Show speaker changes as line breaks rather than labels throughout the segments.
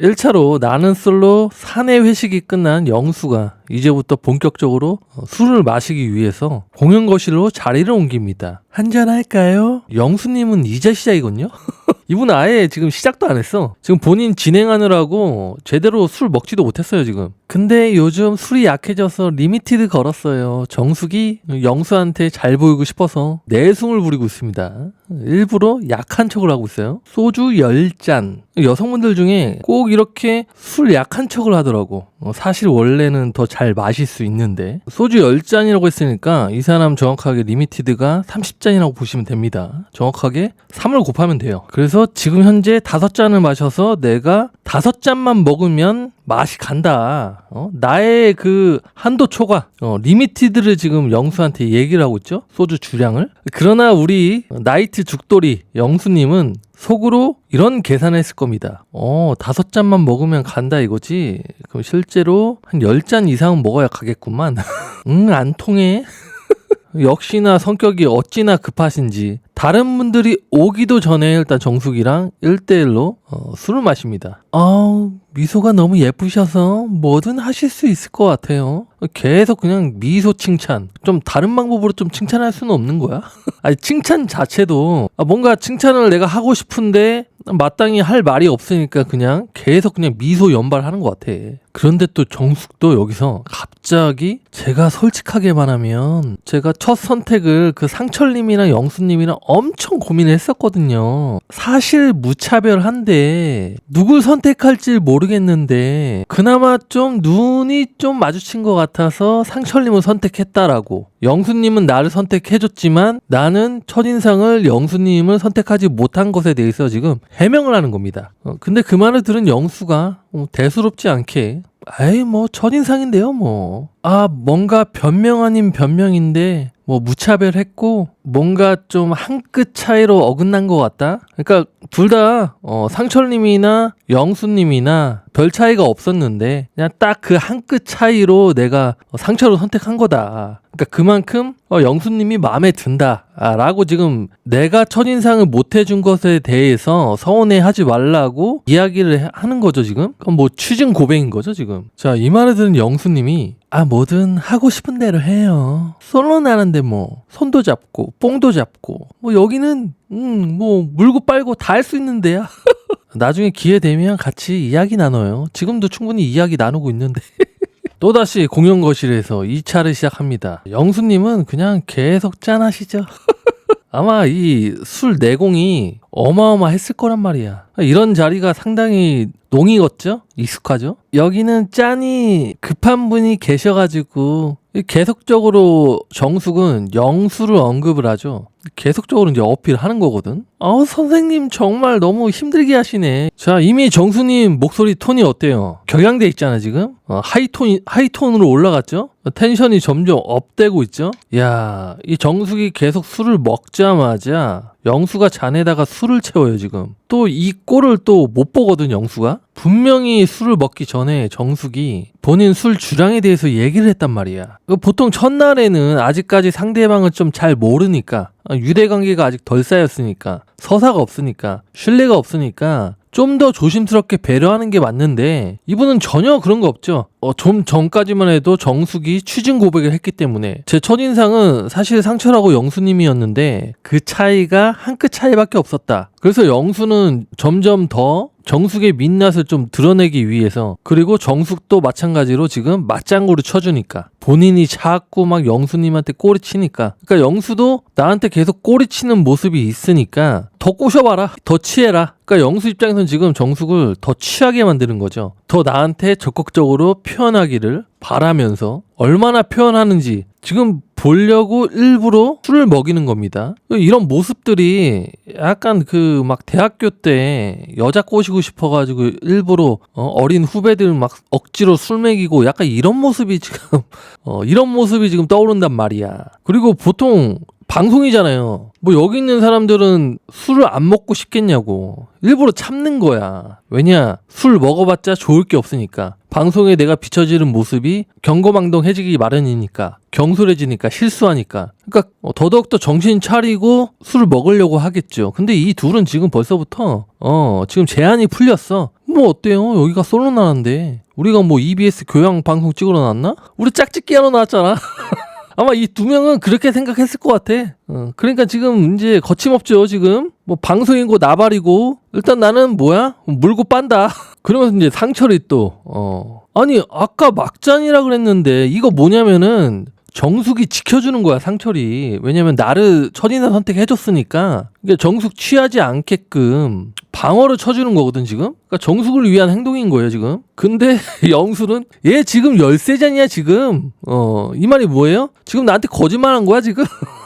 1차로 나는 솔로 사내 회식이 끝난 영수가 이제부터 본격적으로 어, 술을 마시기 위해서 공연 거실로 자리를 옮깁니다. 한잔 할까요? 영수님은 이제 시작이군요. 이분 아예 지금 시작도 안 했어. 지금 본인 진행하느라고 제대로 술 먹지도 못했어요, 지금. 근데 요즘 술이 약해져서 리미티드 걸었어요. 정숙이 영수한테 잘 보이고 싶어서 내숭을 부리고 있습니다. 일부러 약한 척을 하고 있어요. 소주 10잔. 여성분들 중에 꼭 이렇게 술 약한 척을 하더라고. 어, 사실 원래는 더 잘 마실 수 있는데. 소주 10잔이라고 했으니까 이 사람 정확하게 리미티드가 30잔이라고 보시면 됩니다. 정확하게 3을 곱하면 돼요. 그래서 지금 현재 5잔을 마셔서 내가 5잔만 먹으면 맛이 간다. 어? 나의 그 한도 초과, 어, 리미티드를 지금 영수한테 얘기를 하고 있죠. 소주 주량을. 그러나 우리 나이트 죽돌이 영수님은 속으로 이런 계산을 했을 겁니다. 어, 다섯 잔만 먹으면 간다 이거지? 그럼 실제로 한 열 잔 이상은 먹어야 가겠구만. 응, 안 통해. 역시나 성격이 어찌나 급하신지 다른 분들이 오기도 전에 일단 정숙이랑 1대1로 어, 술을 마십니다. 아 미소가 너무 예쁘셔서 뭐든 하실 수 있을 것 같아요. 계속 그냥 미소 칭찬. 좀 다른 방법으로 좀 칭찬할 수는 없는 거야? 아니 칭찬 자체도 아, 뭔가 칭찬을 내가 하고 싶은데 마땅히 할 말이 없으니까 그냥 계속 그냥 미소 연발하는 것 같아. 그런데 또 정숙도 여기서 갑자기 제가 솔직하게 말하면 제가 첫 선택을 그 상철님이랑 영수님이랑 엄청 고민을 했었거든요. 사실 무차별한데 누굴 선택할지 모르 겠는데 그나마 좀 눈이 좀 마주친 것 같아서 상철님을 선택했다라고. 영수님은 나를 선택해줬지만 나는 첫인상을 영수님을 선택하지 못한 것에 대해서 지금 해명을 하는 겁니다. 어, 근데 그 말을 들은 영수가 어, 대수롭지 않게 에이 뭐 첫인상인데요 뭐. 아 뭔가 변명 아닌 변명인데 뭐 무차별했고 뭔가 좀 한 끗 차이로 어긋난 것 같다. 그러니까 둘 다 어, 상철님이나 영수님이나 별 차이가 없었는데 그냥 딱 그 한 끗 차이로 내가 어, 상처를 선택한 거다. 그러니까 그만큼 어, 영수님이 마음에 든다라고 지금 내가 첫인상을 못 해준 것에 대해서 서운해하지 말라고 이야기를 해- 하는 거죠 지금. 그럼 뭐 취중 고백인 거죠 지금. 자 이 말을 들은 영수님이 아 뭐든 하고 싶은 대로 해요. 솔로 나는데 뭐 손도 잡고 뽕도 잡고 뭐 여기는 음 뭐 물고 빨고 다 할 수 있는 데야. 나중에 기회 되면 같이 이야기 나눠요. 지금도 충분히 이야기 나누고 있는데. 또다시 공연 거실에서 2차를 시작합니다. 영수님은 그냥 계속 짠하시죠. 아마 이 술 내공이 어마어마했을 거란 말이야. 이런 자리가 상당히 농익었죠? 익숙하죠? 여기는 짠이 급한 분이 계셔가지고 계속적으로 정숙은 영수를 언급을 하죠. 계속적으로 이제 어필하는 거거든. 아 선생님 정말 너무 힘들게 하시네. 자 이미 정수님 목소리 톤이 어때요? 격양돼 있잖아 지금. 어, 하이톤 하이톤으로 올라갔죠. 텐션이 점점 업되고 있죠. 야, 이 정숙이 계속 술을 먹자마자 영수가 잔에다가 술을 채워요 지금. 또 이 꼴을 또 못 보거든 영수가. 분명히 술을 먹기 전에 정숙이 본인 술 주량에 대해서 얘기를 했단 말이야. 그 보통 첫날에는 아직까지 상대방을 좀 잘 모르니까 아, 유대 관계가 아직 덜 쌓였으니까 서사가 없으니까 신뢰가 없으니까 좀 더 조심스럽게 배려하는 게 맞는데 이분은 전혀 그런 거 없죠. 어, 좀 전까지만 해도 정숙이 취중 고백을 했기 때문에 제 첫인상은 사실 상철하고 영수님이었는데 그 차이가 한 끗 차이밖에 없었다. 그래서 영수는 점점 더 정숙의 민낯을 좀 드러내기 위해서 그리고 정숙도 마찬가지로 지금 맞장구를 쳐주니까 본인이 자꾸 막 영수님한테 꼬리 치니까. 그러니까 영수도 나한테 계속 꼬리 치는 모습이 있으니까 더 꼬셔봐라 더 취해라. 그러니까 영수 입장에서는 지금 정숙을 더 취하게 만드는 거죠. 더 나한테 적극적으로 표현하기를 바라면서 얼마나 표현하는지 지금 보려고 일부러 술을 먹이는 겁니다. 이런 모습들이 약간 그 막 대학교 때 여자 꼬시고 싶어가지고 일부러 어, 린 후배들 막 억지로 술 먹이고 약간 이런 모습이 지금 어, 이런 모습이 지금 떠오른단 말이야. 그리고 보통 방송이잖아요. 뭐 여기 있는 사람들은 술을 안 먹고 싶겠냐고. 일부러 참는 거야. 왜냐? 술 먹어봤자 좋을 게 없으니까. 방송에 내가 비춰지는 모습이 경거망동해지기 마련이니까. 경솔해지니까 실수하니까. 그러니까 어, 더더욱더 정신 차리고 술을 먹으려고 하겠죠. 근데 이 둘은 지금 벌써부터 어 지금 제한이 풀렸어. 뭐 어때요? 여기가 솔로 나라인데 우리가 뭐 EBS 교양 방송 찍으러 나왔나? 우리 짝짓기 하러 나왔잖아. 아마 이 두 명은 그렇게 생각했을 것 같아. 어, 그러니까 지금 이제 거침없죠. 지금 뭐 방송이고 나발이고 일단 나는 뭐야 물고 빤다. 그러면서 이제 상철이 또 어. 아니 아까 막잔이라 그랬는데 이거 뭐냐면은 정숙이 지켜주는 거야 상철이. 왜냐면 나를 첫인상 선택해줬으니까. 그러니까 정숙 취하지 않게끔 방어를 쳐주는 거거든 지금. 그러니까 정숙을 위한 행동인 거예요 지금. 근데 영수는 얘 지금 열세잔이야 지금. 어 이 말이 뭐예요? 지금 나한테 거짓말한 거야 지금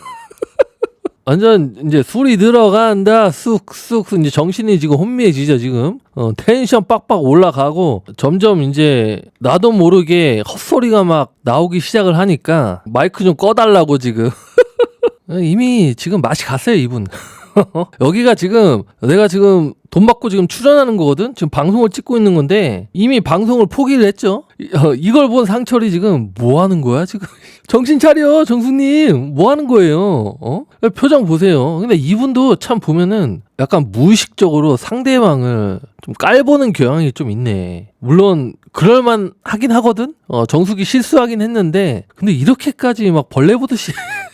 완전 이제 술이 들어간다 쑥쑥 이제 정신이 지금 혼미해지죠 지금. 어 텐션 빡빡 올라가고 점점 이제 나도 모르게 헛소리가 막 나오기 시작을 하니까 마이크 좀 꺼달라고 지금. 이미 지금 맛이 갔어요 이분 여기가 지금 내가 지금 돈 받고 지금 출연하는 거거든? 지금 방송을 찍고 있는 건데 이미 방송을 포기를 했죠? 이- 어, 이걸 본 상철이 지금 뭐 하는 거야 지금? 정신 차려 정수님! 뭐 하는 거예요? 어? 표정 보세요. 근데 이분도 참 보면은 약간 무의식적으로 상대방을 좀 깔보는 경향이 좀 있네. 물론 그럴만 하긴 하거든? 어 정숙이 실수하긴 했는데 근데 이렇게까지 막 벌레 보듯이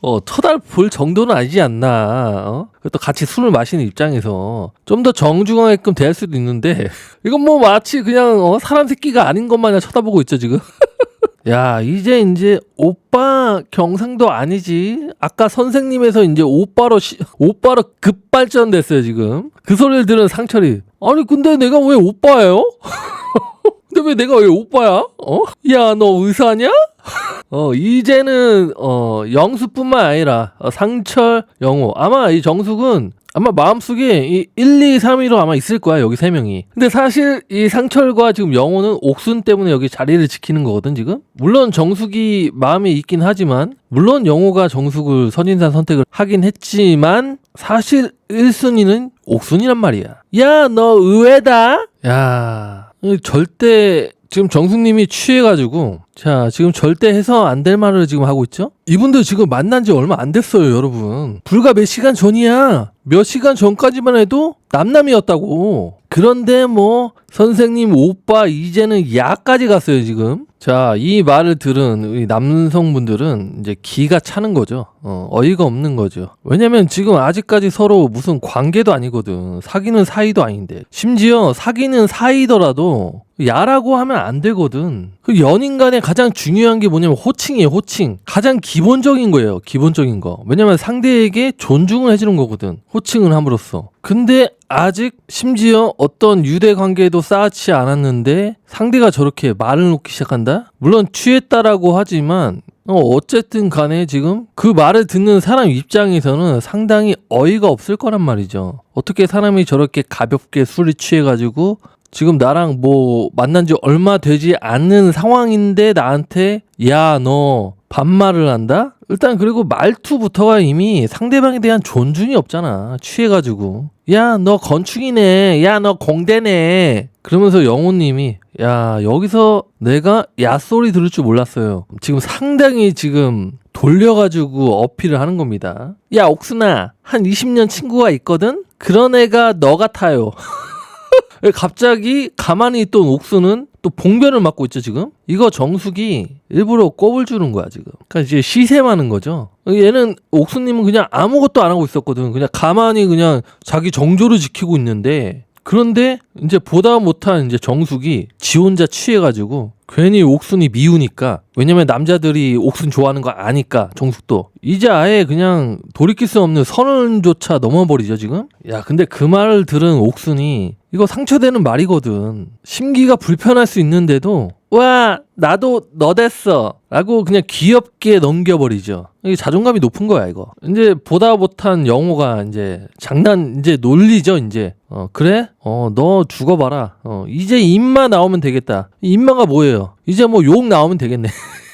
어, 쳐다볼 정도는 아니지 않나. 어? 또 같이 술을 마시는 입장에서 좀 더 정중하게끔 대할 수도 있는데 이건 뭐 마치 그냥 어, 사람 새끼가 아닌 것 마냥 쳐다보고 있죠 지금. 야 이제 이제 오빠 경상도 아니지. 아까 선생님에서 이제 오빠로 시, 오빠로 급발전됐어요 지금. 그 소리를 들은 상철이 아니 근데 내가 왜 오빠예요? 근데 왜 내가 왜 오빠야? 어? 야 너 의사냐? 어, 이제는, 어, 영수뿐만 아니라, 어, 상철, 영호. 아마 이 정숙은, 아마 마음속에 이 1, 2, 3, 2로 아마 있을 거야, 여기 세 명이. 근데 사실 이 상철과 지금 영호는 옥순 때문에 여기 자리를 지키는 거거든, 지금? 물론 정숙이 마음에 있긴 하지만, 물론 영호가 정숙을 선인상 선택을 하긴 했지만, 사실 1순위는 옥순이란 말이야. 야, 너 의외다? 야, 절대, 지금 정숙님이 취해가지고 자 지금 절대 해서 안 될 말을 지금 하고 있죠? 이분들 지금 만난 지 얼마 안 됐어요 여러분. 불과 몇 시간 전이야. 몇 시간 전까지만 해도 남남이었다고. 그런데 뭐 선생님 오빠 이제는 야까지 갔어요 지금 자 이 말을 들은 남성분들은 이제 기가 차는 거죠 어, 어이가 없는 거죠 왜냐면 지금 아직까지 서로 무슨 관계도 아니거든 사귀는 사이도 아닌데 심지어 사귀는 사이더라도 야라고 하면 안 되거든. 그 연인 간에 가장 중요한 게 뭐냐면 호칭이에요, 호칭. 가장 기본적인 거예요, 기본적인 거. 왜냐면 상대에게 존중을 해주는 거거든. 호칭을 함으로써. 근데 아직 심지어 어떤 유대 관계도 쌓지 않았는데 상대가 저렇게 말을 놓기 시작한다? 물론 취했다라고 하지만 어, 어쨌든 간에 지금 그 말을 듣는 사람 입장에서는 상당히 어이가 없을 거란 말이죠. 어떻게 사람이 저렇게 가볍게 술이 취해가지고 지금 나랑 뭐 만난 지 얼마 되지 않는 상황인데 나한테 야 너 반말을 한다? 일단 그리고 말투부터가 이미 상대방에 대한 존중이 없잖아. 취해가지고. 야 너 건축이네. 야 너 공대네. 그러면서 영호님이 야 여기서 내가 야 소리 들을 줄 몰랐어요. 지금 상당히 지금 돌려가지고 어필을 하는 겁니다. 야 옥순아 한 20년 친구가 있거든? 그런 애가 너 같아요. 갑자기 가만히 있던 옥수는 또 봉변을 맞고 있죠 지금? 이거 정숙이 일부러 꼽을 주는 거야 지금. 그러니까 이제 시샘하는 거죠. 얘는 옥수님은 그냥 아무것도 안 하고 있었거든. 그냥 가만히 그냥 자기 정조를 지키고 있는데 그런데 이제 보다 못한 이제 정숙이 지 혼자 취해가지고 괜히 옥순이 미우니까 왜냐면 남자들이 옥순 좋아하는 거 아니까 정숙도. 이제 아예 그냥 돌이킬 수 없는 선언조차 넘어버리죠 지금? 야 근데 그 말을 들은 옥순이 이거 상처되는 말이거든. 심기가 불편할 수 있는데도 와 나도 너 됐어. 라고 그냥 귀엽게 넘겨버리죠. 이게 자존감이 높은 거야 이거. 이제 보다 못한 영호가 이제 장난 이제 놀리죠 이제. 어 그래? 어 너 죽어봐라. 어 이제 입마 나오면 되겠다. 입마가 뭐예요? 이제 뭐 욕 나오면 되겠네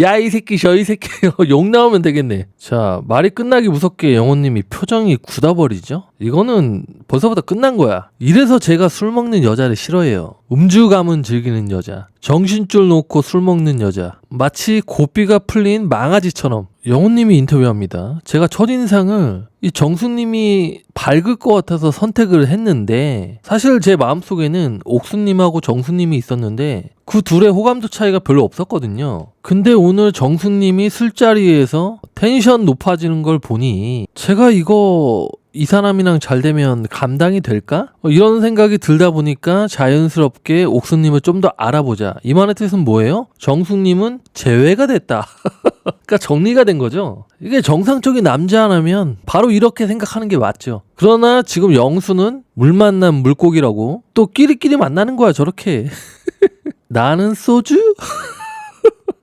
야 이 새끼 저 이 새끼 욕 나오면 되겠네. 자 말이 끝나기 무섭게 영호님이 표정이 굳어버리죠? 이거는 벌써부터 끝난 거야. 이래서 제가 술 먹는 여자를 싫어해요. 음주감은 즐기는 여자. 정신줄 놓고 술 먹는 여자. 마치 고삐가 풀린 망아지처럼. 영호님이 인터뷰합니다. 제가 첫인상을 이 정수님이 밝을 것 같아서 선택을 했는데 사실 제 마음속에는 옥수님하고 정수님이 있었는데 그 둘의 호감도 차이가 별로 없었거든요. 근데 오늘 정수님이 술자리에서 텐션 높아지는 걸 보니 제가 이거 이 사람이랑 잘 되면 감당이 될까? 어, 이런 생각이 들다 보니까 자연스럽게 옥수님을 좀 더 알아보자. 이 말의 뜻은 뭐예요? 정수님은 제외가 됐다. 그러니까 정리가 된 거죠. 이게 정상적인 남자 하나면 바로 이렇게 생각하는 게 맞죠. 그러나 지금 영수는 물 만난 물고기라고 또 끼리끼리 만나는 거야 저렇게. 나는 소주?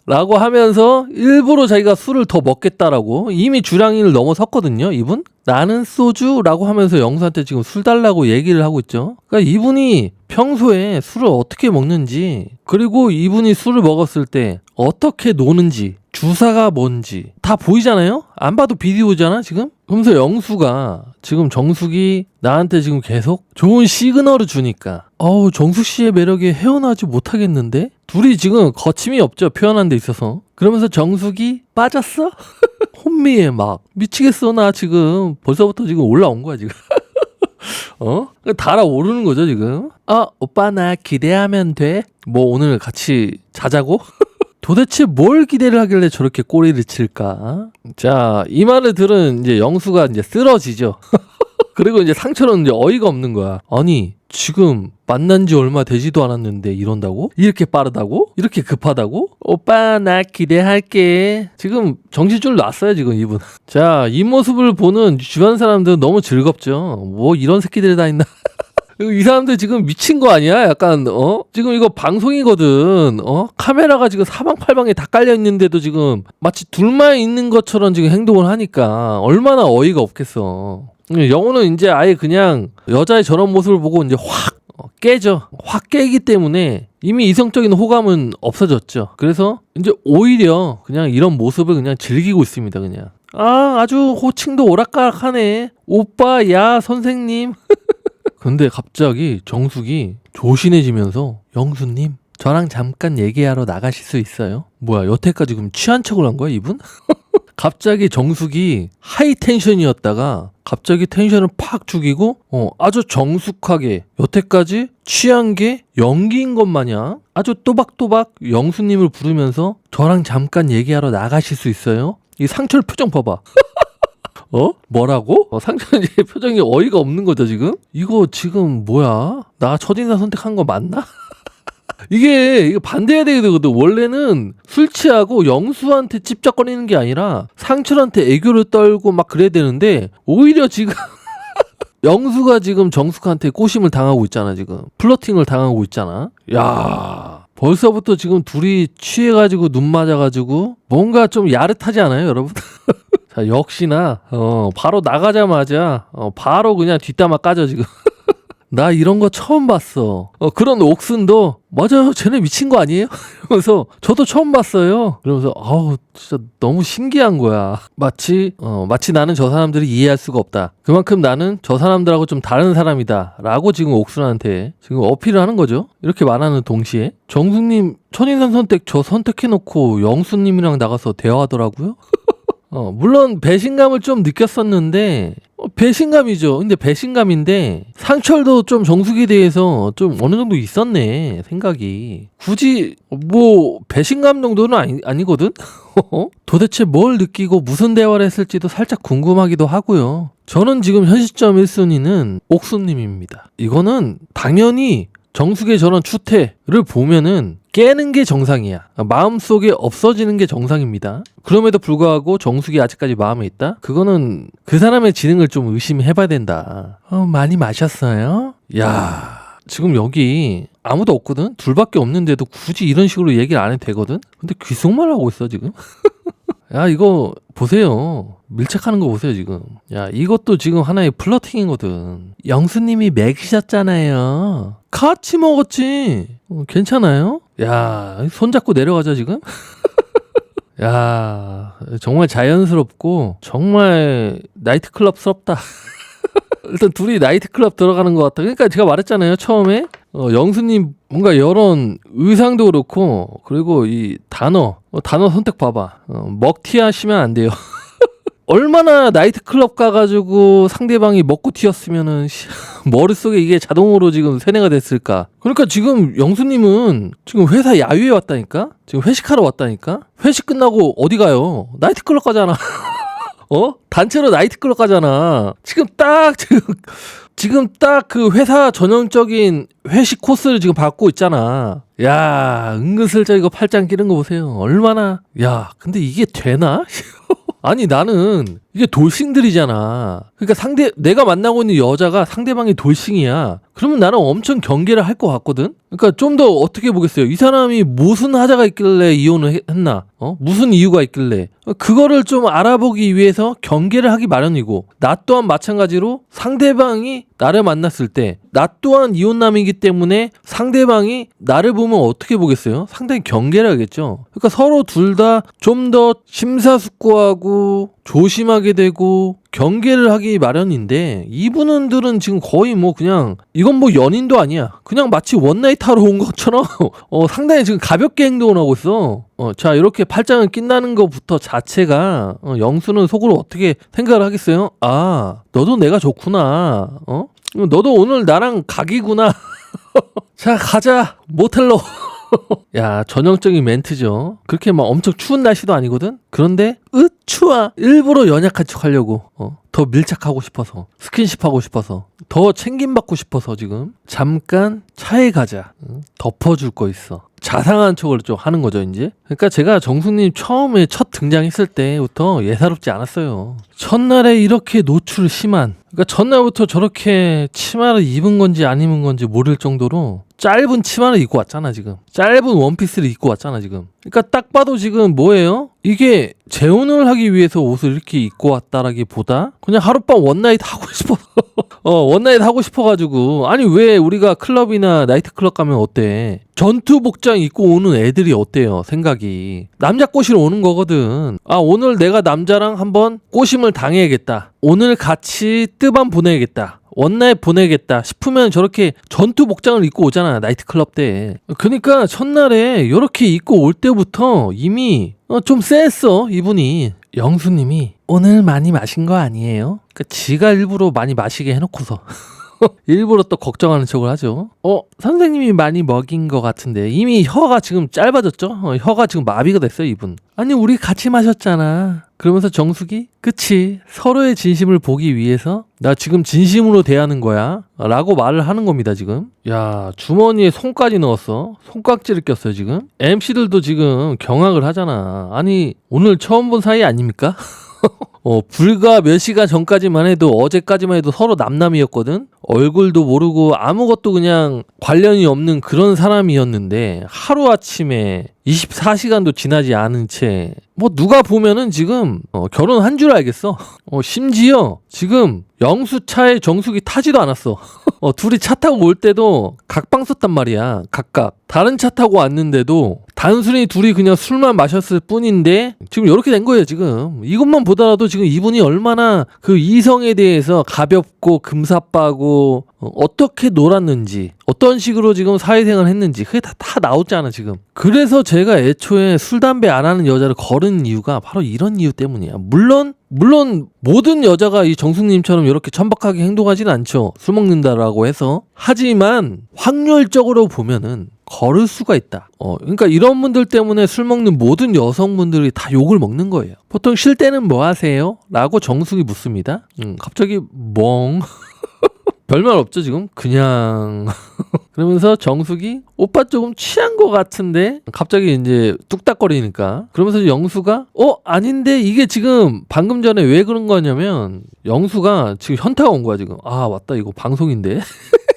라고 하면서 일부러 자기가 술을 더 먹겠다라고 이미 주량인을 넘어섰거든요 이분. 나는 소주라고 하면서 영수한테 지금 술 달라고 얘기를 하고 있죠. 그러니까 이분이 평소에 술을 어떻게 먹는지 그리고 이분이 술을 먹었을 때 어떻게 노는지 주사가 뭔지. 다 보이잖아요? 안 봐도 비디오잖아 지금? 그러면서 영수가 지금 정숙이 나한테 지금 계속 좋은 시그널을 주니까. 어우 정숙 씨의 매력에 헤어나지 못하겠는데? 둘이 지금 거침이 없죠 표현한 데 있어서. 그러면서 정숙이 빠졌어? 혼미해 막. 미치겠어 나 지금. 벌써부터 지금 올라온 거야 지금. 어? 달아오르는 거죠 지금. 아 오빠 나 기대하면 돼? 뭐 오늘 같이 자자고? 도대체 뭘 기대를 하길래 저렇게 꼬리를 칠까? 자, 이 말을 들은 이제 영수가 이제 쓰러지죠. 그리고 이제 상처는 이제 어이가 없는 거야. 아니, 지금 만난 지 얼마 되지도 않았는데 이런다고? 이렇게 빠르다고? 이렇게 급하다고? 오빠, 나 기대할게. 지금 정신줄 놨어요, 지금 이분. 자, 이 모습을 보는 주변 사람들은 너무 즐겁죠. 뭐 이런 새끼들이 다 있나? 이 사람들 지금 미친 거 아니야? 약간 어 지금 이거 방송이거든. 어 카메라가 지금 사방팔방에 다 깔려 있는데도 지금 마치 둘만 있는 것처럼 지금 행동을 하니까 얼마나 어이가 없겠어. 영호는 이제 아예 그냥 여자의 저런 모습을 보고 이제 확 어, 깨져. 확 깨기 때문에 이미 이성적인 호감은 없어졌죠. 그래서 이제 오히려 그냥 이런 모습을 그냥 즐기고 있습니다. 그냥. 아, 아주 호칭도 오락가락하네. 오빠, 야, 선생님. 근데 갑자기 정숙이 조신해지면서 영수님 저랑 잠깐 얘기하러 나가실 수 있어요? 뭐야 여태까지 그럼 취한 척을 한 거야 이분? 갑자기 정숙이 하이 텐션이었다가 갑자기 텐션을 팍 죽이고 어, 아주 정숙하게 여태까지 취한 게 연기인 것 마냥 아주 또박또박 영수님을 부르면서 저랑 잠깐 얘기하러 나가실 수 있어요? 이 상철 표정 봐봐. 어? 뭐라고? 어, 상철이 표정이 어이가 없는 거죠, 지금? 이거 지금 뭐야? 나 첫인상 선택한 거 맞나? 이게, 이게 반대해야 되거든. 원래는 술 취하고 영수한테 찝쩍거리는 게 아니라 상철한테 애교를 떨고 막 그래야 되는데 오히려 지금 영수가 지금 정숙한테 꼬심을 당하고 있잖아, 지금. 플러팅을 당하고 있잖아. 야 벌써부터 지금 둘이 취해가지고 눈 맞아가지고 뭔가 좀 야릇하지 않아요, 여러분? 자, 역시나, 어, 바로 나가자마자, 어, 바로 그냥 뒷담화 까져, 지금. 나 이런 거 처음 봤어. 어, 그런 옥순도, 맞아요, 쟤네 미친 거 아니에요? 이러면서, 저도 처음 봤어요. 그러면서, 아우, 진짜 너무 신기한 거야. 마치, 어, 마치 나는 저 사람들이 이해할 수가 없다. 그만큼 나는 저 사람들하고 좀 다른 사람이다. 라고 지금 옥순한테 지금 어필을 하는 거죠. 이렇게 말하는 동시에. 정숙님, 천인상 선택 저 선택해놓고 영수님이랑 나가서 대화하더라고요. 어, 물론 배신감을 좀 느꼈었는데 어, 배신감이죠. 근데 배신감인데 상철도 좀 정숙에 대해서 좀 어느 정도 있었네 생각이. 굳이 뭐 배신감 정도는 아니, 아니거든. 도대체 뭘 느끼고 무슨 대화를 했을지도 살짝 궁금하기도 하고요. 저는 지금 현 시점 1순위는 옥수님입니다. 이거는 당연히 정숙의 저런 추태를 보면은 깨는 게 정상이야. 마음속에 없어지는 게 정상입니다. 그럼에도 불구하고 정숙이 아직까지 마음에 있다? 그거는 그 사람의 지능을 좀 의심해 봐야 된다. 어, 많이 마셨어요? 야, 지금 여기 아무도 없거든? 둘밖에 없는데도 굳이 이런 식으로 얘기를 안 해도 되거든? 근데 귓속말 하고 있어, 지금? 야, 이거 보세요. 밀착하는 거 보세요, 지금. 야, 이것도 지금 하나의 플러팅이거든. 영수님이 맥이셨잖아요. 같이 먹었지. 어, 괜찮아요? 야, 손잡고 내려가자, 지금? 야, 정말 자연스럽고, 정말 나이트클럽스럽다. 일단 둘이 나이트클럽 들어가는 것 같다. 그러니까 제가 말했잖아요, 처음에. 어, 영수님 뭔가 이런 의상도 그렇고, 그리고 이 단어, 어, 단어 선택 봐봐. 어, 먹튀하시면 안 돼요. 얼마나 나이트클럽 가가지고 상대방이 먹고 튀었으면은 씨, 머릿속에 이게 자동으로 지금 세뇌가 됐을까 그러니까 지금 영수님은 지금 회사 야유에 왔다니까 지금 회식하러 왔다니까 회식 끝나고 어디 가요 나이트클럽 가잖아 어 단체로 나이트클럽 가잖아 지금 딱 지금 지금 딱 그 회사 전형적인 회식 코스를 지금 받고 있잖아. 야, 은근슬쩍 이거 팔짱 끼는 거 보세요. 얼마나. 야, 근데 이게 되나? 아니, 나는 이게 돌싱들이잖아. 그러니까 상대, 내가 만나고 있는 여자가 상대방이 돌싱이야. 그러면 나는 엄청 경계를 할 것 같거든? 그러니까 좀 더 어떻게 보겠어요? 이 사람이 무슨 하자가 있길래 이혼을 해- 했나? 어? 무슨 이유가 있길래? 그거를 좀 알아보기 위해서 경계를 하기 마련이고, 나 또한 마찬가지로 상대방이 나를 만났을 때, 나 또한 이혼남이기 때문에 상대방이 나를 보면 어떻게 보겠어요? 상당히 경계를 하겠죠. 그러니까 서로 둘 다 좀 더 심사숙고하고 조심하게 되고 경계를 하기 마련인데 이분들은 지금 거의 뭐 그냥 이건 뭐 연인도 아니야. 그냥 마치 원나잇 하러 온 것처럼 어 상당히 지금 가볍게 행동을 하고 있어. 어, 자 이렇게 팔짱을 낀다는 것부터 자체가 어, 영수는 속으로 어떻게 생각을 하겠어요? 아 너도 내가 좋구나. 어? 너도 오늘 나랑 각이구나. 자 가자 모텔로. 야 전형적인 멘트죠. 그렇게 막 엄청 추운 날씨도 아니거든. 그런데 으 추워. 일부러 연약한 척 하려고. 어, 더 밀착하고 싶어서 스킨십 하고 싶어서 더 챙김받고 싶어서 지금 잠깐 차에 가자. 응? 덮어줄 거 있어. 자상한 척을 좀 하는 거죠, 이제. 그러니까 제가 정수님 처음에 첫 등장했을 때부터 예사롭지 않았어요. 첫날에 이렇게 노출 심한, 그러니까 전날부터 저렇게 치마를 입은 건지 안 입은 건지 모를 정도로 짧은 치마를 입고 왔잖아, 지금. 짧은 원피스를 입고 왔잖아, 지금. 그러니까 딱 봐도 지금 뭐예요? 이게 재혼을 하기 위해서 옷을 이렇게 입고 왔다라기 보다 그냥 하룻밤 원나잇 하고 싶어서 어 원나잇 하고 싶어가지고. 아니 왜 우리가 클럽이나 나이트클럽 가면 어때? 전투 복장 입고 오는 애들이 어때요? 생각이. 남자 꼬시러 오는 거거든. 아 오늘 내가 남자랑 한번 꼬심을 당해야겠다. 오늘 같이 뜨밤 보내야겠다. 원나잇 보내겠다 싶으면 저렇게 전투 복장을 입고 오잖아 나이트클럽 때. 그러니까 첫날에 이렇게 입고 올 때부터 이미 어, 좀 쎄했어 이분이. 영수님이 오늘 많이 마신 거 아니에요? 그러니까 지가 일부러 많이 마시게 해놓고서 일부러 또 걱정하는 척을 하죠. 어, 선생님이 많이 먹인 것 같은데 이미 혀가 지금 짧아졌죠? 어, 혀가 지금 마비가 됐어요, 이분. 아니, 우리 같이 마셨잖아. 그러면서 정숙이 그치 서로의 진심을 보기 위해서 나 지금 진심으로 대하는 거야 라고 말을 하는 겁니다 지금 야 주머니에 손까지 넣었어 손깍지를 꼈어요 지금 MC들도 지금 경악을 하잖아 아니 오늘 처음 본 사이 아닙니까? 어, 불과 몇 시간 전까지만 해도 어제까지만 해도 서로 남남이었거든. 얼굴도 모르고 아무것도 그냥 관련이 없는 그런 사람이었는데 하루 아침에 24시간도 지나지 않은 채 뭐 누가 보면은 지금 어, 결혼한 줄 알겠어. 어, 심지어 지금 영수 차에 정숙이 타지도 않았어. 어, 둘이 차 타고 올 때도 각방 썼단 말이야. 각각. 다른 차 타고 왔는데도 단순히 둘이 그냥 술만 마셨을 뿐인데 지금 이렇게 된 거예요, 지금. 이것만 보더라도 지금 이분이 얼마나 그 이성에 대해서 가볍고 금사빠고 어, 어떻게 놀았는지 어떤 식으로 지금 사회생활 했는지 그게 다, 다 나오잖아 지금. 그래서 제가 애초에 술 담배 안 하는 여자를 거른 이유가 바로 이런 이유 때문이야 물론 물론 모든 여자가 이 정숙님처럼 이렇게 천박하게 행동하지는 않죠. 술 먹는다라고 해서. 하지만 확률적으로 보면은 걸을 수가 있다. 어, 그러니까 이런 분들 때문에 술 먹는 모든 여성분들이 다 욕을 먹는 거예요. 보통 쉴 때는 뭐 하세요? 라고 정숙이 묻습니다. 음, 갑자기 멍. 별말 없죠, 지금? 그냥. 그러면서 정숙이 오빠 조금 취한 것 같은데 갑자기 이제 뚝딱거리니까 그러면서 영수가 어 아닌데 이게 지금 방금 전에 왜 그런 거냐면 영수가 지금 현타가 온 거야 지금 아 맞다 이거 방송인데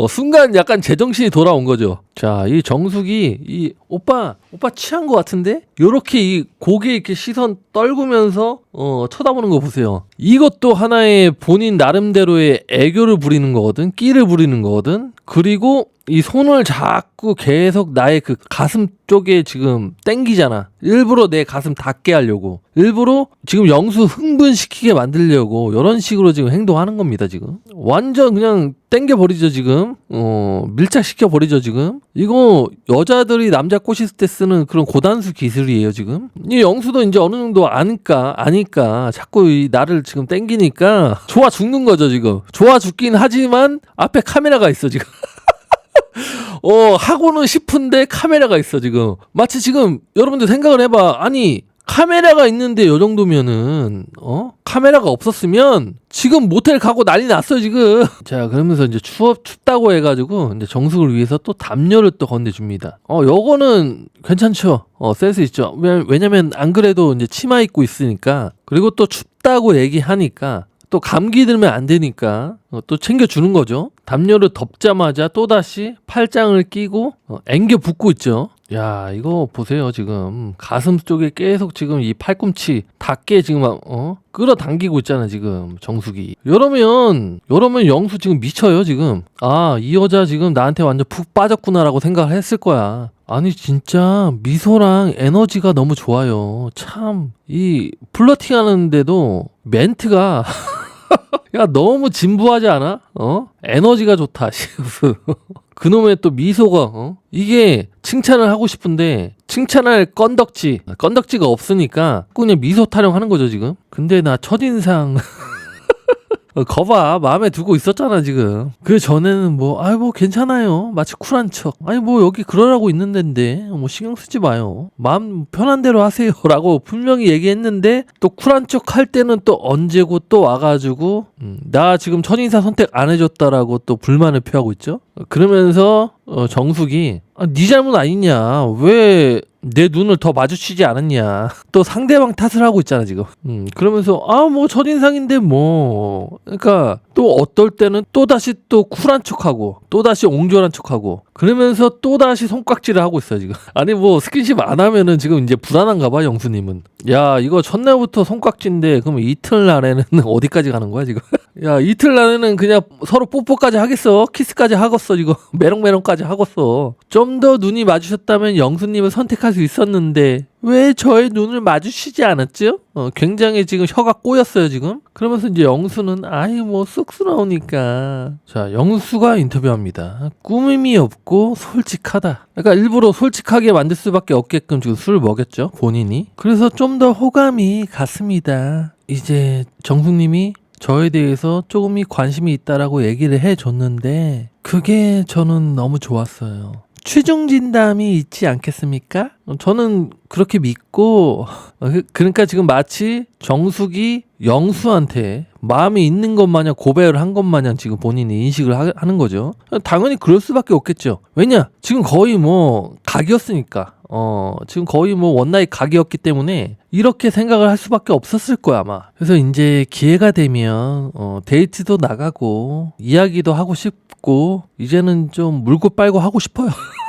어, 순간 약간 제정신이 돌아온 거죠. 자, 이 정숙이 이 오빠 오빠 취한 것 같은데 요렇게 이 고개 이렇게 시선 떨구면서 어 쳐다보는 거 보세요. 이것도 하나의 본인 나름대로의 애교를 부리는 거거든, 끼를 부리는 거거든. 그리고 이 손을 자꾸 계속 나의 그 가슴 쪽에 지금 땡기잖아. 일부러 내 가슴 닿게 하려고. 일부러 지금 영수 흥분시키게 만들려고 이런 식으로 지금 행동하는 겁니다, 지금. 완전 그냥 땡겨 버리죠, 지금. 어, 밀착시켜 버리죠, 지금. 이거 여자들이 남자 꼬실 때 쓰는 그런 고단수 기술이에요 지금 이 영수도 이제 어느 정도 아니까 아니 까 자꾸 이 나를 지금 땡기니까 좋아 죽는 거죠 지금. 좋아 죽긴 하지만 앞에 카메라가 있어 지금. 어 하고는 싶은데 카메라가 있어 지금. 마치 지금 여러분들 생각을 해봐. 아니 카메라가 있는데 요 정도면은 어? 카메라가 없었으면 지금 모텔 가고 난리 났어 지금. 자 그러면서 이제 추워 춥다고 해가지고 이제 정숙을 위해서 또 담요를 또 건네줍니다. 어 요거는 괜찮죠? 어 센스 있죠? 왜, 왜냐면 안 그래도 이제 치마 입고 있으니까. 그리고 또 춥다고 얘기하니까 또 감기 들면 안 되니까 어, 또 챙겨주는 거죠. 담요를 덮자마자 또다시 팔짱을 끼고 어, 앵겨 붙고 있죠. 야 이거 보세요 지금. 가슴 쪽에 계속 지금 이 팔꿈치 닿게 지금 어? 끌어당기고 있잖아 지금 정수기. 이러면 이러면 영수 지금 미쳐요 지금. 아 이 여자 지금 나한테 완전 푹 빠졌구나라고 생각을 했을 거야. 아니 진짜 미소랑 에너지가 너무 좋아요. 참 이 플러팅 하는데도 멘트가 야 너무 진부하지 않아? 어? 에너지가 좋다. 그놈의 또 미소가 어? 이게 칭찬을 하고 싶은데 칭찬할 건덕지 건덕지가 없으니까 그냥 미소 타령하는 거죠 지금. 근데 나 첫인상 어, 거봐 마음에 두고 있었잖아 지금. 그 전에는 뭐 아이 뭐 괜찮아요. 마치 쿨한 척. 아니 뭐 여기 그러라고 있는 데인데. 뭐 신경 쓰지 마요. 마음 편한 대로 하세요 라고 분명히 얘기했는데 또 쿨한 척 할 때는 또 언제고 또 와가지고 음, 나 지금 첫인사 선택 안 해줬다라고 또 불만을 표하고 있죠? 어, 그러면서 어, 정숙이 아, 네 잘못 아니냐? 왜 내 눈을 더 마주치지 않았냐? 또 상대방 탓을 하고 있잖아 지금. 음, 그러면서 아 뭐 첫인상인데 뭐. 그러니까 또 어떨 때는 또 다시 또 쿨한 척하고 또 다시 옹졸한 척하고 그러면서 또 다시 손깍지를 하고 있어요 지금. 아니 뭐 스킨십 안 하면은 지금 이제 불안한가 봐 영수님은. 야 이거 첫날부터 손깍지인데 그럼 이틀 날에는 어디까지 가는 거야 지금 야 이틀날에는 그냥 서로 뽀뽀까지 하겠어. 키스까지 하겠어. 이거 메롱메롱까지 하겠어. 좀 더 눈이 마주쳤다면 영수님을 선택할 수 있었는데 왜 저의 눈을 마주치지 않았죠? 어, 굉장히 지금 혀가 꼬였어요 지금. 그러면서 이제 영수는 아이 뭐 쑥스러우니까. 자 영수가 인터뷰합니다. 꾸밈이 없고 솔직하다. 그러니까 일부러 솔직하게 만들 수밖에 없게끔 지금 술을 먹였죠 본인이. 그래서 좀 더 호감이 갔습니다. 이제 정숙님이 저에 대해서 조금이 관심이 있다라고 얘기를 해줬는데 그게 저는 너무 좋았어요. 최종 진담이 있지 않겠습니까? 저는 그렇게 믿고 어, 그- 그러니까 지금 마치 정숙이 영수한테 마음이 있는 것 마냥 고백을 한 것 마냥 지금 본인이 인식을 하, 하는 거죠. 당연히 그럴 수밖에 없겠죠. 왜냐? 지금 거의 뭐 각이었으니까. 어, 지금 거의 뭐 원나잇 각이었기 때문에 이렇게 생각을 할 수밖에 없었을 거야, 아마. 그래서 이제 기회가 되면 어, 데이트도 나가고 이야기도 하고 싶고 이제는 좀 물고 빨고 하고 싶어요.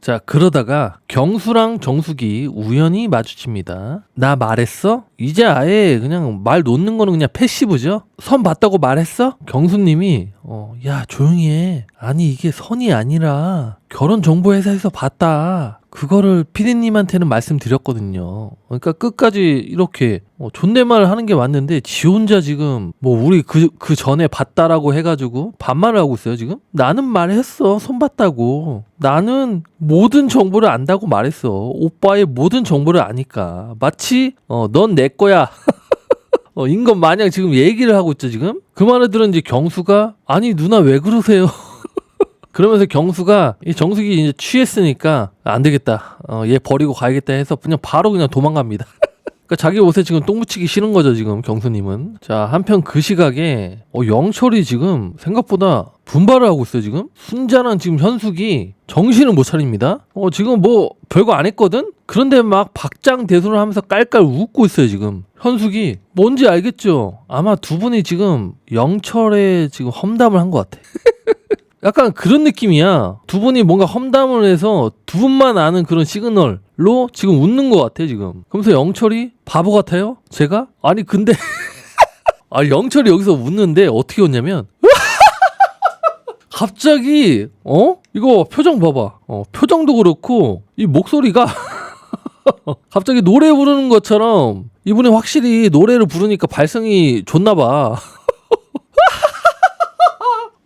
자, 그러다가 경수랑 정숙이 우연히 마주칩니다. 나 말했어? 이제 아예 그냥 말 놓는 거는 그냥 패시브죠? 선 봤다고 말했어? 경수님이, 어, 야, 조용히 해. 아니, 이게 선이 아니라 결혼정보회사에서 봤다. 그거를 피디님한테는 말씀드렸거든요. 그러니까 끝까지 이렇게 어, 존댓말을 하는 게 맞는데 지 혼자 지금 뭐 우리 그, 그 전에 봤다라고 해가지고 반말을 하고 있어요 지금? 나는 말했어 손 봤다고 나는 모든 정보를 안다고 말했어 오빠의 모든 정보를 아니까 마치 어, 넌 내 거야 어, 인것 마냥 지금 얘기를 하고 있죠 지금? 그 말을 들은 이제 경수가 아니 누나 왜 그러세요? 그러면서 경수가 이 정숙이 이제 취했으니까 안 되겠다. 어, 얘 버리고 가야겠다 해서 그냥 바로 그냥 도망갑니다. 그러니까 자기 옷에 지금 똥 묻히기 싫은 거죠 지금 경수님은. 자 한편 그 시각에 어, 영철이 지금 생각보다 분발을 하고 있어요 지금. 순자랑 지금 현숙이 정신을 못 차립니다. 어 지금 뭐 별거 안 했거든. 그런데 막 박장대소를 하면서 깔깔 웃고 있어요 지금. 현숙이 뭔지 알겠죠? 아마 두 분이 지금 영철의 지금 험담을 한 것 같아. 약간 그런 느낌이야. 두 분이 뭔가 험담을 해서 두 분만 아는 그런 시그널로 지금 웃는 것 같아, 지금. 그러면서 영철이 바보 같아요? 제가? 아니, 근데. 아, 영철이 여기서 웃는데 어떻게 웃냐면. 갑자기, 어? 이거 표정 봐봐. 어, 표정도 그렇고, 이 목소리가. 갑자기 노래 부르는 것처럼 이분이 확실히 노래를 부르니까 발성이 좋나 봐.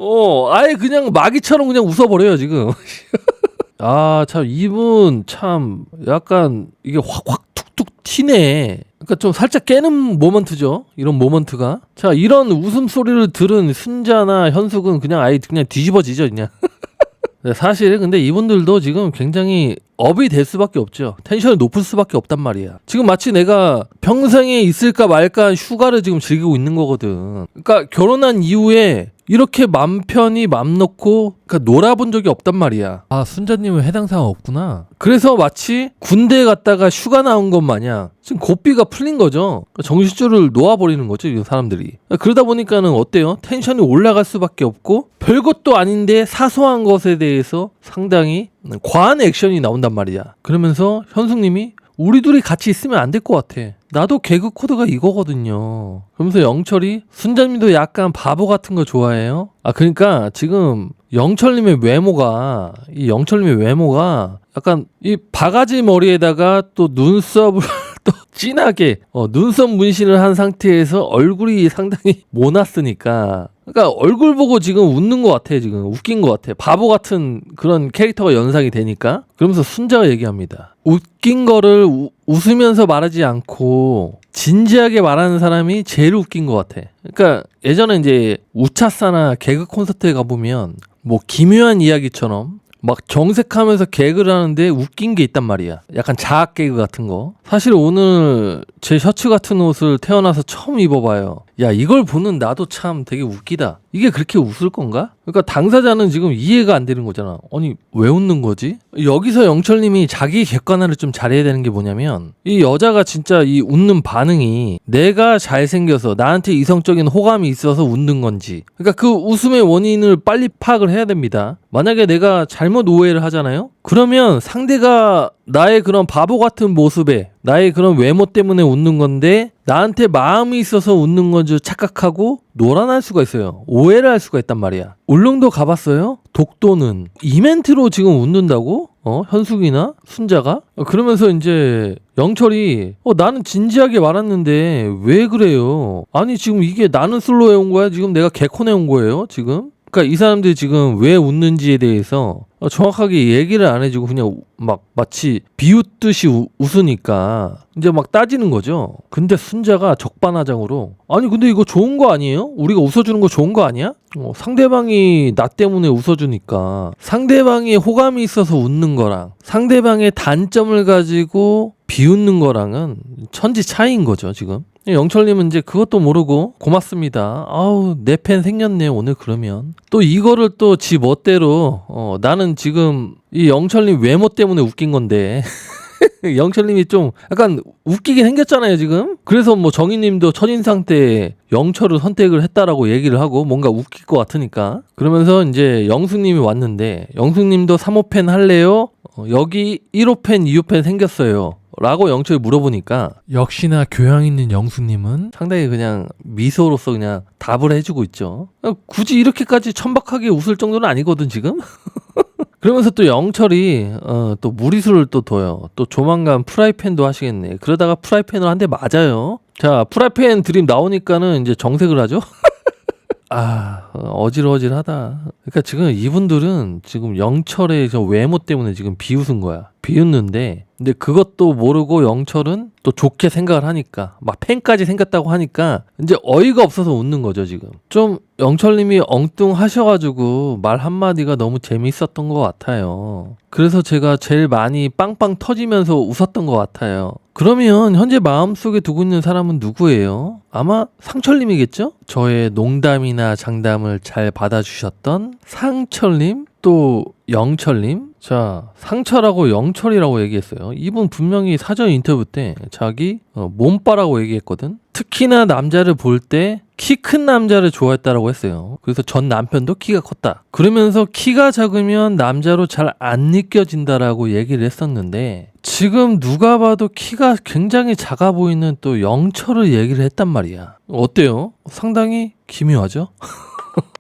어, 아예 그냥 마귀처럼 그냥 웃어버려요, 지금. 아, 참, 이분 참 약간 이게 확 확 툭툭 튀네. 그러니까 좀 살짝 깨는 모먼트죠. 이런 모먼트가. 자, 이런 웃음소리를 들은 순자나 현숙은 그냥 아예 그냥 뒤집어지죠, 그냥. 네, 사실 근데 이분들도 지금 굉장히 업이 될 수밖에 없죠. 텐션이 높을 수밖에 없단 말이야. 지금 마치 내가 평생에 있을까 말까 한 휴가를 지금 즐기고 있는 거거든. 그러니까 결혼한 이후에 이렇게 맘 편히 맘 놓고 그러니까 놀아본 적이 없단 말이야. 아 순자님은 해당 사항 없구나. 그래서 마치 군대에 갔다가 휴가 나온 것 마냥 지금 고삐가 풀린 거죠. 그러니까 정신줄을 놓아버리는 거죠, 이 사람들이. 그러다 보니까는 어때요? 텐션이 올라갈 수밖에 없고 별것도 아닌데 사소한 것에 대해서 상당히 과한 액션이 나온단 말이야. 그러면서 현숙님이 우리 둘이 같이 있으면 안 될 것 같아. 나도 개그 코드가 이거거든요. 그러면서 영철이 순자님도 약간 바보 같은 거 좋아해요. 아 그러니까 지금 영철님의 외모가 이 영철님의 외모가 약간 이 바가지 머리에다가 또 눈썹을 또 진하게 어, 눈썹 문신을 한 상태에서 얼굴이 상당히 모났으니까 그러니까 얼굴 보고 지금 웃는 것 같아 지금. 웃긴 것 같아. 바보 같은 그런 캐릭터가 연상이 되니까. 그러면서 순자가 얘기합니다. 웃긴 거를 우- 웃으면서 말하지 않고 진지하게 말하는 사람이 제일 웃긴 것 같아. 그러니까 예전에 이제 우차사나 개그 콘서트에 가보면 뭐 기묘한 이야기처럼 막 정색하면서 개그를 하는데 웃긴 게 있단 말이야. 약간 자학 개그 같은 거. 사실 오늘 제 셔츠 같은 옷을 태어나서 처음 입어봐요. 야, 이걸 보는 나도 참 되게 웃기다. 이게 그렇게 웃을 건가? 그러니까 당사자는 지금 이해가 안 되는 거잖아. 아니, 왜 웃는 거지? 여기서 영철님이 자기 객관화를 좀 잘해야 되는 게 뭐냐면, 이 여자가 진짜 이 웃는 반응이 내가 잘생겨서 나한테 이성적인 호감이 있어서 웃는 건지. 그러니까 그 웃음의 원인을 빨리 파악을 해야 됩니다. 만약에 내가 잘못 오해를 하잖아요? 그러면 상대가 나의 그런 바보 같은 모습에 나의 그런 외모 때문에 웃는 건데 나한테 마음이 있어서 웃는 건줄 착각하고 노란할 수가 있어요. 오해를 할 수가 있단 말이야. 울릉도 가봤어요? 독도는 이멘트로 지금 웃는다고? 어 현숙이나 순자가 어, 그러면서 이제 영철이 어 나는 진지하게 말았는데 왜 그래요? 아니 지금 이게 나는 슬로에 온 거야? 지금 내가 개콘에 온 거예요? 지금? 그러니까 이 사람들이 지금 왜 웃는지에 대해서 어, 정확하게 얘기를 안 해주고 그냥 막 마치 비웃듯이 우- 웃으니까 이제 막 따지는 거죠. 근데 순자가 적반하장으로 아니 근데 이거 좋은 거 아니에요? 우리가 웃어주는 거 좋은 거 아니야? 어, 상대방이 나 때문에 웃어주니까 상대방이 호감이 있어서 웃는 거랑 상대방의 단점을 가지고 비웃는 거랑은 천지 차이인 거죠 지금. 영철님은 이제 그것도 모르고 고맙습니다. 아우 내 팬 생겼네 오늘 그러면 또 이거를 또 지 멋대로 어, 나는 지금 이 영철님 외모 때문에 웃긴 건데 영철님이 좀 약간 웃기게 생겼잖아요 지금. 그래서 뭐 정희님도 첫인상 때 영철을 선택을 했다라고 얘기를 하고 뭔가 웃길 것 같으니까 그러면서 이제 영숙님이 왔는데 영숙님도 3호 팬 할래요? 어, 여기 1호 팬, 2호 팬 생겼어요. 라고 영철이 물어보니까 역시나 교양 있는 영수님은 상당히 그냥 미소로서 그냥 답을 해주고 있죠. 어, 굳이 이렇게까지 천박하게 웃을 정도는 아니거든 지금. 그러면서 또 영철이 어, 또 무리수를 또 둬요. 또 조만간 프라이팬도 하시겠네. 그러다가 프라이팬을 한 대 맞아요. 자 프라이팬 드림 나오니까는 이제 정색을 하죠. 아 어질어질하다. 그러니까 지금 이분들은 지금 영철의 저 외모 때문에 지금 비웃은 거야. 비웃는데 근데 그것도 모르고 영철은 또 좋게 생각을 하니까 막 팬까지 생겼다고 하니까 이제 어이가 없어서 웃는 거죠 지금. 좀 영철님이 엉뚱하셔가지고 말 한마디가 너무 재미있었던 것 같아요. 그래서 제가 제일 많이 빵빵 터지면서 웃었던 것 같아요. 그러면 현재 마음속에 두고 있는 사람은 누구예요? 아마 상철님이겠죠? 저의 농담이나 장담을 잘 받아주셨던 상철님? 또 영철님? 자, 상철하고 영철이라고 얘기했어요. 이분 분명히 사전 인터뷰 때 자기 어, 몸빠라고 얘기했거든. 특히나 남자를 볼 때 키 큰 남자를 좋아했다라고 했어요. 그래서 전 남편도 키가 컸다. 그러면서 키가 작으면 남자로 잘 안 느껴진다라고 얘기를 했었는데 지금 누가 봐도 키가 굉장히 작아 보이는 또 영철을 얘기를 했단 말이야. 어때요? 상당히 기묘하죠?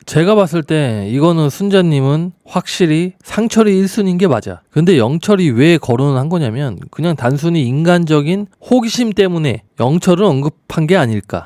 제가 봤을 때 이거는 순자님은 확실히 상철이 1순위인 게 맞아. 근데 영철이 왜 거론을 한 거냐면 그냥 단순히 인간적인 호기심 때문에 영철을 언급한 게 아닐까.